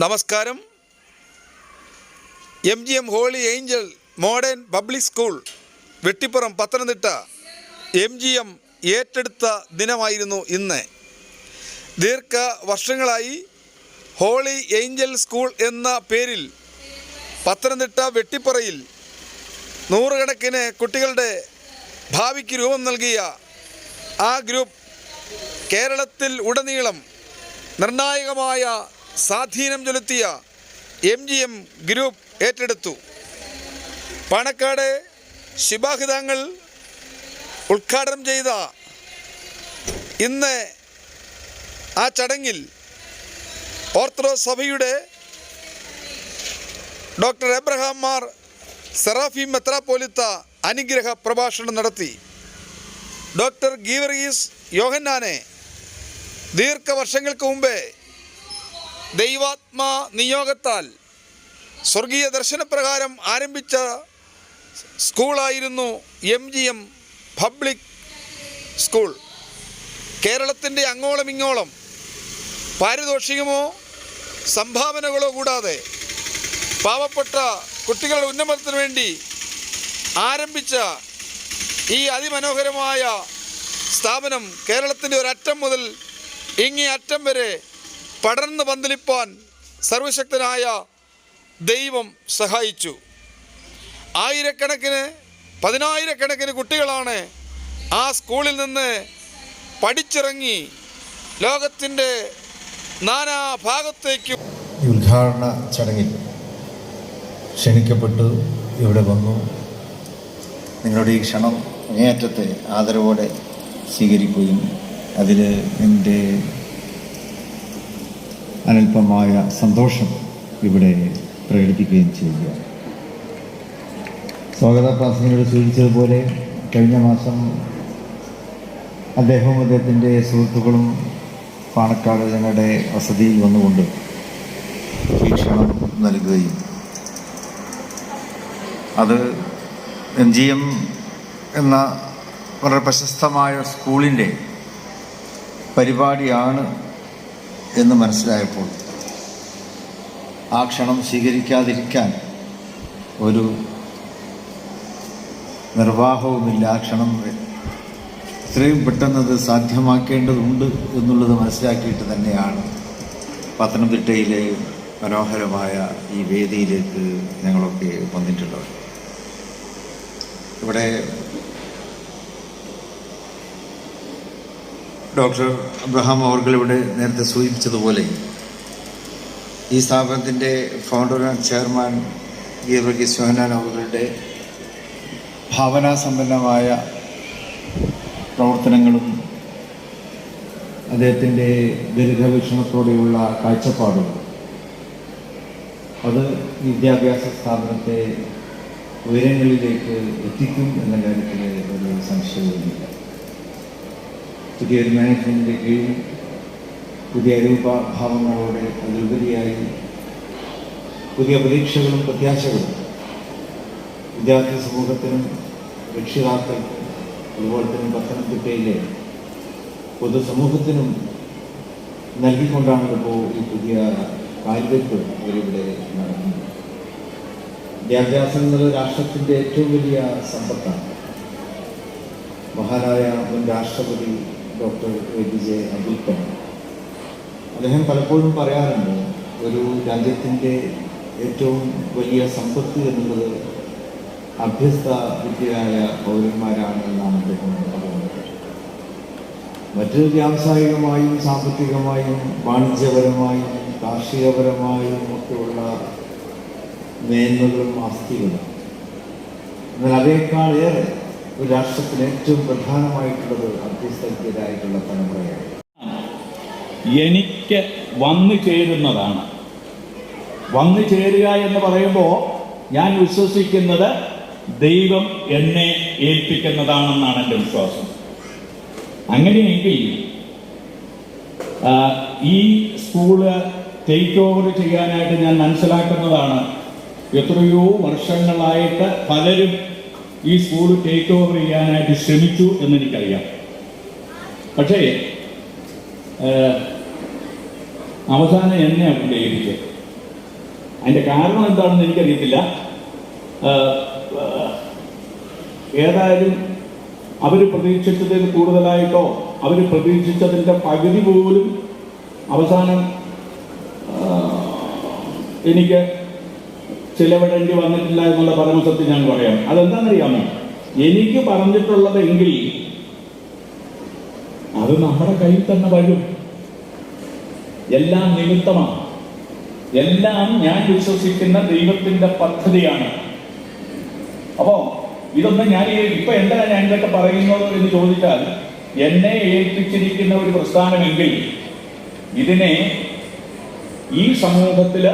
നമസ്കാരം. M G M holy angel modern public school Vettippuram Pathanamthitta. M G M ഏറ്റെടുത്ത ദിനമായിരുന്നു ഇന്ന്. ദീർഘ വർഷങ്ങളായി ഹോളി ഏഞ്ചൽ സ്കൂൾ എന്ന പേരിൽ പത്തനംതിട്ട വെട്ടിപ്പുറയിൽ നൂറുകണക്കിന് കുട്ടികളുടെ ഭാവിക്ക് രൂപം നൽകിയ ആ ഗ്രൂപ്പ് കേരളത്തിൽ ഉടനീളം നിർണായകമായ സ്വാധീനം ചെലുത്തിയ എം ജി എം ഗ്രൂപ്പ് ഏറ്റെടുത്തു. പാണക്കാട് ശിബാഹിതങ്ങൾ ഉദ്ഘാടനം ചെയ്ത ഇന്ന് ആ ചടങ്ങിൽ ഓർത്തഡോക്സ് സഭയുടെ ഡോക്ടർ എബ്രഹാം മാർ സെറാഫി മെത്രാപ്പോലിത്ത അനുഗ്രഹ പ്രഭാഷണം നടത്തി. ഡോക്ടർ ഗീവറീസ് യോഹന്നാനെ ദീർഘവർഷങ്ങൾക്ക് മുമ്പേ ദൈവാത്മാ നിയോഗത്താൽ സ്വർഗീയ ദർശനപ്രകാരം ആരംഭിച്ച സ്കൂളായിരുന്നു M G M public school. കേരളത്തിന്റെ അങ്ങോളം ഇങ്ങോളം പാരിതോഷികമോ സംഭാവനകളോ കൂടാതെ പാവപ്പെട്ട കുട്ടികളുടെ ഉന്നമനത്തിന് വേണ്ടി ആരംഭിച്ച ഈ അതിമനോഹരമായ സ്ഥാപനം കേരളത്തിന്റെ ഒരറ്റം മുതൽ ഇങ്ങേ അറ്റം വരെ പടർന്ന് പന്തലിപ്പാൻ സർവശക്തനായ ദൈവം സഹായിച്ചു. ആയിരക്കണക്കിന് പതിനായിരക്കണക്കിന് കുട്ടികളാണ് ആ സ്കൂളിൽ നിന്ന് പഠിച്ചിറങ്ങി ലോകത്തിന്റെ നാനാ ഭാഗത്തേക്ക് ഉദ്ഘാടന ചടങ്ങിൽ ക്ഷണിക്കപ്പെട്ടു ഇവിടെ വന്നു. നിങ്ങളുടെ ഈ ക്ഷണം അങ്ങേയറ്റത്തെ ആദരവോടെ സ്വീകരിക്കുകയും അതിൽ എന്റെ അനൽപമായ സന്തോഷം ഇവിടെ പ്രകടിപ്പിക്കുകയും ചെയ്യുക. സ്വാഗത പ്രാസംഗിനോട് സൂചിച്ചതുപോലെ കഴിഞ്ഞ മാസം അദ്ദേഹവും അദ്ദേഹത്തിന്റെ സുഹൃത്തുക്കളും പാണക്കാട് ഞങ്ങളുടെ വസതിയിൽ വന്നുകൊണ്ട് വീക്ഷണം നൽകുകയും അത് എം ജി എം എന്ന വളരെ പ്രശസ്തമായ സ്കൂളിന്റെ പരിപാടിയാണ് എന്ന് മനസ്സിലായപ്പോൾ ആ ക്ഷണം സ്വീകരിക്കാതിരിക്കാൻ ഒരു നിർവാഹവുമില്ല. ആ ക്ഷണം എത്രയും പെട്ടെന്നത് സാധ്യമാക്കേണ്ടതുണ്ട് എന്നുള്ളത് മനസ്സിലാക്കിയിട്ട് തന്നെയാണ് പത്തനംതിട്ടയിലെ മനോഹരമായ ഈ വേദിയിലേക്ക് ഞങ്ങളൊക്കെ വന്നിട്ടുള്ളത്. ഇവിടെ ഡോക്ടർ അബ്രഹാം അവർകൾ ഇവിടെ നേരത്തെ സൂചിപ്പിച്ചതുപോലെ ഈ സ്ഥാപനത്തിന്റെ founder and chairman Geevarghese Yohannan അവരുടെ ഭാവനാസമ്പന്നമായ പ്രവർത്തനങ്ങളും അദ്ദേഹത്തിന്റെ ദീർഘവീക്ഷണത്തോടെയുള്ള കാഴ്ചപ്പാടും അത് വിദ്യാഭ്യാസ സ്ഥാപനത്തെ ഉയരങ്ങളിലേക്ക് എത്തിക്കും എന്ന കാര്യത്തിൽ ഒരു സംശയവുമില്ല. പുതിയൊരു മാനേജ്മെന്റിന്റെ കീഴിൽ പുതിയ രൂപഭാവങ്ങളോടെ അതിലുപരിയായി പുതിയ പ്രതീക്ഷകളും പ്രത്യാശകളും വിദ്യാർത്ഥി സമൂഹത്തിനും രക്ഷിതാക്കൾക്കും അതുപോലെ തന്നെ പത്തനംതിട്ടയിലെ പൊതുസമൂഹത്തിനും നൽകിക്കൊണ്ടാണ് ഇപ്പോൾ ഈ പുതിയ കാൽവെപ്പ് അവരിവിടെ നടക്കുന്നത്. വിദ്യാഭ്യാസം എന്നത് രാഷ്ട്രത്തിന്റെ ഏറ്റവും വലിയ സമ്പത്താണ്. മഹാനായ മുൻ രാഷ്ട്രപതി doctor A P J Abdul Kalam അദ്ദേഹം പലപ്പോഴും പറയാറുണ്ട് ഒരു രാജ്യത്തിന്റെ ഏറ്റവും വലിയ സമ്പത്ത് എന്നുള്ളത് അഭ്യസ്ത വിദ്യരായ പൗരന്മാരാണ് എന്നാണ് അദ്ദേഹം പറയുന്നത്. മറ്റ് വ്യാവസായികമായും സാമ്പത്തികമായും വാണിജ്യപരമായും കാർഷികപരമായും ഒക്കെയുള്ള മേന്മകളും ആസ്തികളും. എന്നാൽ അതേക്കാളേറെ ഒരു രാഷ്ട്രത്തിന് ഏറ്റവും പ്രധാനമായിട്ടുള്ളത് അഭ്യസ്തരായിട്ടുള്ള തലമുറയാണ് എനിക്ക് വന്നു ചേരുന്നതാണ്. വന്നു ചേരുക എന്ന് പറയുമ്പോൾ ഞാൻ വിശ്വസിക്കുന്നത് ദൈവം എന്നെ ഏൽപ്പിക്കുന്നതാണെന്നാണ് എന്റെ വിശ്വാസം. അങ്ങനെയെങ്കിൽ ഈ സ്കൂൾ ടേക്ക് ഓവർ ചെയ്യാനായിട്ട് ഞാൻ മനസ്സിലാക്കുന്നതാണ്. എത്രയോ വർഷങ്ങളായിട്ട് പലരും ഈ സ്കൂൾ ടേക്ക് ഓവർ ചെയ്യാനായിട്ട് ശ്രമിച്ചു എന്ന് എനിക്കറിയാം. പക്ഷേ അവസാനം എന്നെ അവിടെ ഏൽപ്പിച്ചത് അതിന്റെ കാരണം എന്താണെന്ന് എനിക്കറിയത്തില്ല. ഏതായാലും അവർ പ്രതീക്ഷിച്ചതിൽ കൂടുതലായിട്ടോ അവർ പ്രതീക്ഷിച്ചതിന്റെ പകുതി പോലും അവസാനം എനിക്ക് ചിലവിടേണ്ടി വന്നിട്ടില്ല എന്നുള്ള പരമസത്യം ഞാൻ പറയാം. അതെന്താണെന്നറിയാമോ? എനിക്ക് പറഞ്ഞിട്ടുള്ളതെങ്കിൽ അത് നമ്മുടെ കയ്യിൽ തന്നെ വരും. എല്ലാം നിമിത്തമാണ്. എല്ലാം ഞാൻ വിശ്വസിക്കുന്ന ദൈവത്തിന്റെ പദ്ധതിയാണ്. അപ്പോ ഇതൊന്നും ഞാൻ ഇപ്പൊ എന്താണ് ഞാൻ ഇതൊക്കെ പറയുന്നത് എന്ന് ചോദിച്ചാൽ എന്നെ ഏൽപ്പിച്ചിരിക്കുന്ന ഒരു പ്രസ്ഥാനമെങ്കിൽ ഇതിനെ ഈ സമൂഹത്തിൽ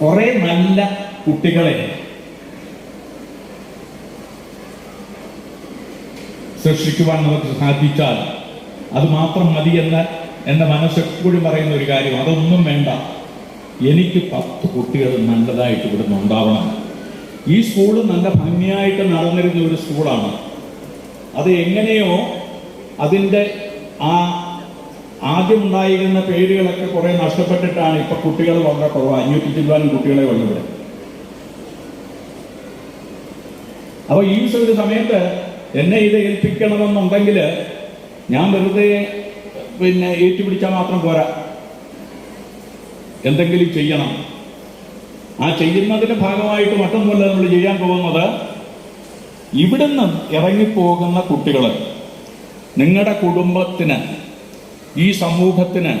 കുറെ നല്ല കുട്ടികളെ സൃഷ്ടിക്കുവാൻ നമുക്ക് സാധിച്ചാൽ അത് മാത്രം മതി എന്ന് എന്റെ മനസ്സെപ്പോഴും പറയുന്ന ഒരു കാര്യം അതൊന്നും വേണ്ട. എനിക്ക് പത്ത് കുട്ടികൾ നല്ലതായിട്ട് ഇവിടുന്ന് ഉണ്ടാവണം. ഈ സ്കൂൾ നല്ല ഭംഗിയായിട്ട് നടന്നിരുന്ന ഒരു സ്കൂളാണ് അത് എങ്ങനെയോ അതിന്റെ ആ ആദ്യം ഉണ്ടായിരുന്ന പേരുകളൊക്കെ കുറെ നഷ്ടപ്പെട്ടിട്ടാണ് ഇപ്പൊ കുട്ടികൾ വളരെ കുറവ്. അഞ്ഞൂറ്റി ചില്ലാനും കുട്ടികളെ ഉള്ളു ഇവിടെ. അപ്പൊ ഈ ഒരു സമയത്ത് എന്നെ ഇത് ഏൽപ്പിക്കണമെന്നുണ്ടെങ്കിൽ ഞാൻ വെറുതെ പിന്നെ ഏറ്റുപിടിച്ചാൽ മാത്രം പോരാ. എന്തെങ്കിലും ചെയ്യണം. ആ ചെയ്യുന്നതിന്റെ ഭാഗമായിട്ട് മറ്റൊന്നുമല്ല നമ്മൾ ചെയ്യാൻ പോകുന്നത്. ഇവിടുന്ന് ഇറങ്ങിപ്പോകുന്ന കുട്ടികൾ നിങ്ങളുടെ കുടുംബത്തിന് ഈ സമൂഹത്തിന്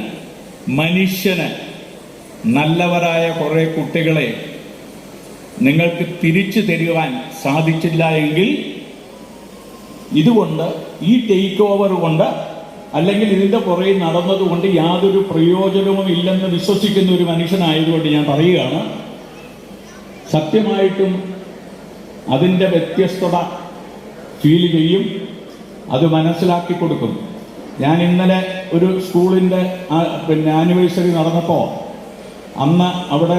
മനുഷ്യന് നല്ലവരായ കുറെ കുട്ടികളെ നിങ്ങൾക്ക് തിരിച്ചു തരുവാൻ സാധിച്ചില്ല എങ്കിൽ ഇതുകൊണ്ട് ഈ ടേക്ക് ഓവർ കൊണ്ട് അല്ലെങ്കിൽ ഇതിന്റെ പുറകെ നടന്നതുകൊണ്ട് യാതൊരു പ്രയോജനവും ഇല്ലെന്ന് വിശ്വസിക്കുന്ന ഒരു മനുഷ്യനായതുകൊണ്ട് ഞാൻ പറയുകയാണ്. സത്യമായിട്ടും അതിന്റെ വ്യത്യസ്തത ഫീൽ ചെയ്യും അത് മനസ്സിലാക്കി കൊടുക്കും ഞാൻ ഇന്നലെ ഒരു സ്കൂളിന്റെ പിന്നെ ആനിവേഴ്സറി നടന്നപ്പോൾ അന്ന് അവിടെ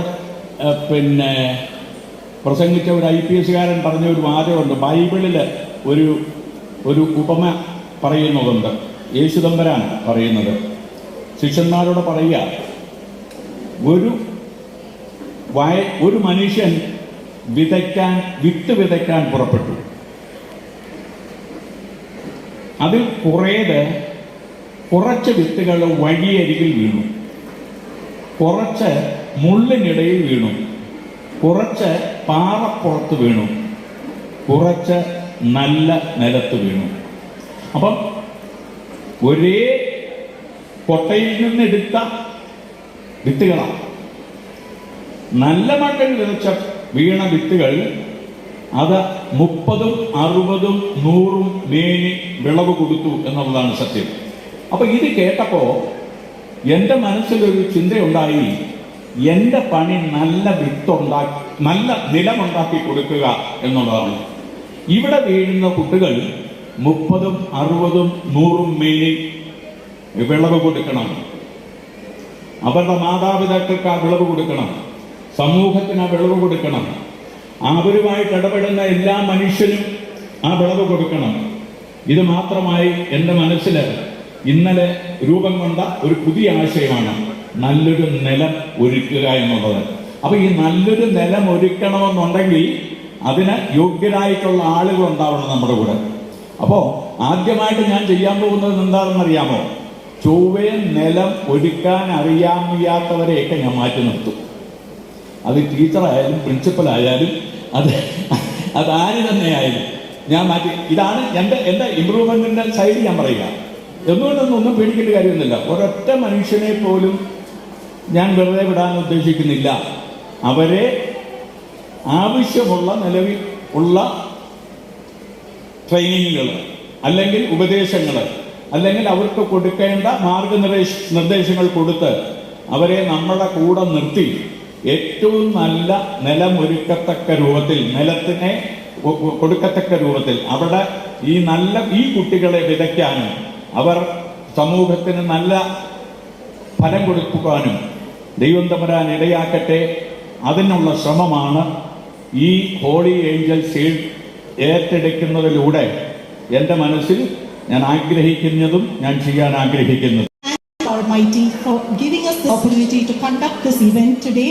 പിന്നെ പ്രസംഗിച്ച ഒരു ഐ പി എസ്സുകാരൻ പറഞ്ഞ ഒരു വാചകമുണ്ട്. ബൈബിളിൽ ഒരു ഒരു ഉപമ പറയുന്നതുണ്ട്. യേശുദമ്പരാൻ പറയുന്നത്. ശിഷ്യന്മാരോട് പറയുക ഒരു വയ ഒരു മനുഷ്യൻ വിതയ്ക്കാൻ വിത്ത് വിതയ്ക്കാൻ പുറപ്പെട്ടു. അതിൽ കുറേത് കുറച്ച് വിത്തുകൾ വഴിയരികിൽ വീണു. കുറച്ച് മുള്ളിനിടയിൽ വീണു. കുറച്ച് പാറപ്പുറത്ത് വീണു. കുറച്ച് നല്ല നിലത്ത് വീണു. അപ്പം ഒരേ കൊട്ടയിൽ നിന്നെടുത്ത വിത്തുകളാണ് നല്ല മണ്ണിൽ വിതച്ച വീണ വിത്തുകൾ അത് മുപ്പതും അറുപതും നൂറും മേനി വിളവ് കൊടുത്തു എന്നുള്ളതാണ് സത്യം. അപ്പൊ ഇത് കേട്ടപ്പോൾ എന്റെ മനസ്സിലൊരു ചിന്തയുണ്ടായി എന്റെ പണി നല്ല വിത്തുണ്ടാക്കി നല്ല നിലമുണ്ടാക്കി കൊടുക്കുക എന്നുള്ളതാണ്. ഇവിടെ വീഴുന്ന കുട്ടികൾ മുപ്പതും അറുപതും നൂറും മേനി വിളവ് കൊടുക്കണം. അവരുടെ മാതാപിതാക്കൾക്ക് ആ വിളവ് കൊടുക്കണം. സമൂഹത്തിന് ആ വിളവ് കൊടുക്കണം. അവരുമായിട്ട് ഇടപെടുന്ന എല്ലാ മനുഷ്യനും ആ വിളവ് കൊടുക്കണം. ഇത് മാത്രമായി എന്റെ മനസ്സിൽ ഇന്നലെ രൂപം കൊണ്ട ഒരു പുതിയ ആശയമാണ് നല്ലൊരു നിലം ഒരുക്കുക എന്നുള്ളത്. അപ്പൊ ഈ നല്ലൊരു നിലം ഒരുക്കണമെന്നുണ്ടെങ്കിൽ അതിന് യോഗ്യരായിട്ടുള്ള ആളുകൾ ഉണ്ടാവണം നമ്മുടെ കൂടെ. അപ്പോ ആദ്യമായിട്ട് ഞാൻ ചെയ്യാൻ പോകുന്നത് എന്താണെന്ന് അറിയാമോ ചൊവ്വേ നിലം ഒരുക്കാൻ അറിയാമയ്യാത്തവരെയൊക്കെ ഞാൻ മാറ്റി നിർത്തും. അത് ടീച്ചറായാലും പ്രിൻസിപ്പൽ ആയാലും അത് അതാര് തന്നെയായാലും ഞാൻ മാറ്റി ഇതാണ് എന്റെ എന്റെ ഇമ്പ്രൂവ്മെന്റിന്റെ സൈഡ് ഞാൻ പറയുക. എന്തുകൊണ്ടൊന്നും പേടിക്കേണ്ട കാര്യമൊന്നുമില്ല. ഒരൊറ്റ മനുഷ്യനെ പോലും ഞാൻ വെറുതെ വിടാൻ ഉദ്ദേശിക്കുന്നില്ല. അവരെ ആവശ്യമുള്ള നിലവിൽ ഉള്ള ട്രെയിനിങ്ങുകൾ അല്ലെങ്കിൽ ഉപദേശങ്ങൾ അല്ലെങ്കിൽ അവർക്ക് കൊടുക്കേണ്ട മാർഗനിർദ്ദേശ നിർദ്ദേശങ്ങൾ കൊടുത്ത് അവരെ നമ്മുടെ കൂടെ നിർത്തി ഏറ്റവും നല്ല നിലമൊരുക്കത്തക്ക രൂപത്തിൽ നിലത്തിനെ കൊടുക്കത്തക്ക രൂപത്തിൽ അവിടെ ഈ നല്ല ഈ കുട്ടികളെ വിതയ്ക്കാനും അവർ സമൂഹത്തിന് നല്ല ഫലം കൊടുക്കുവാനും ദൈവം തമരാൻ ഇടയാക്കട്ടെ അതിനുള്ള ശ്രമമാണ് ഈ ഹോളി ഏഞ്ചൽ സീഡ് ഏറ്റെടുക്കുന്നതിലൂടെ എന്റെ മനസ്സിൽ ഞാൻ ആഗ്രഹിക്കുന്നതും ഞാൻ ചെയ്യാൻ ആഗ്രഹിക്കുന്നതും Almighty for giving us the opportunity to conduct this event today.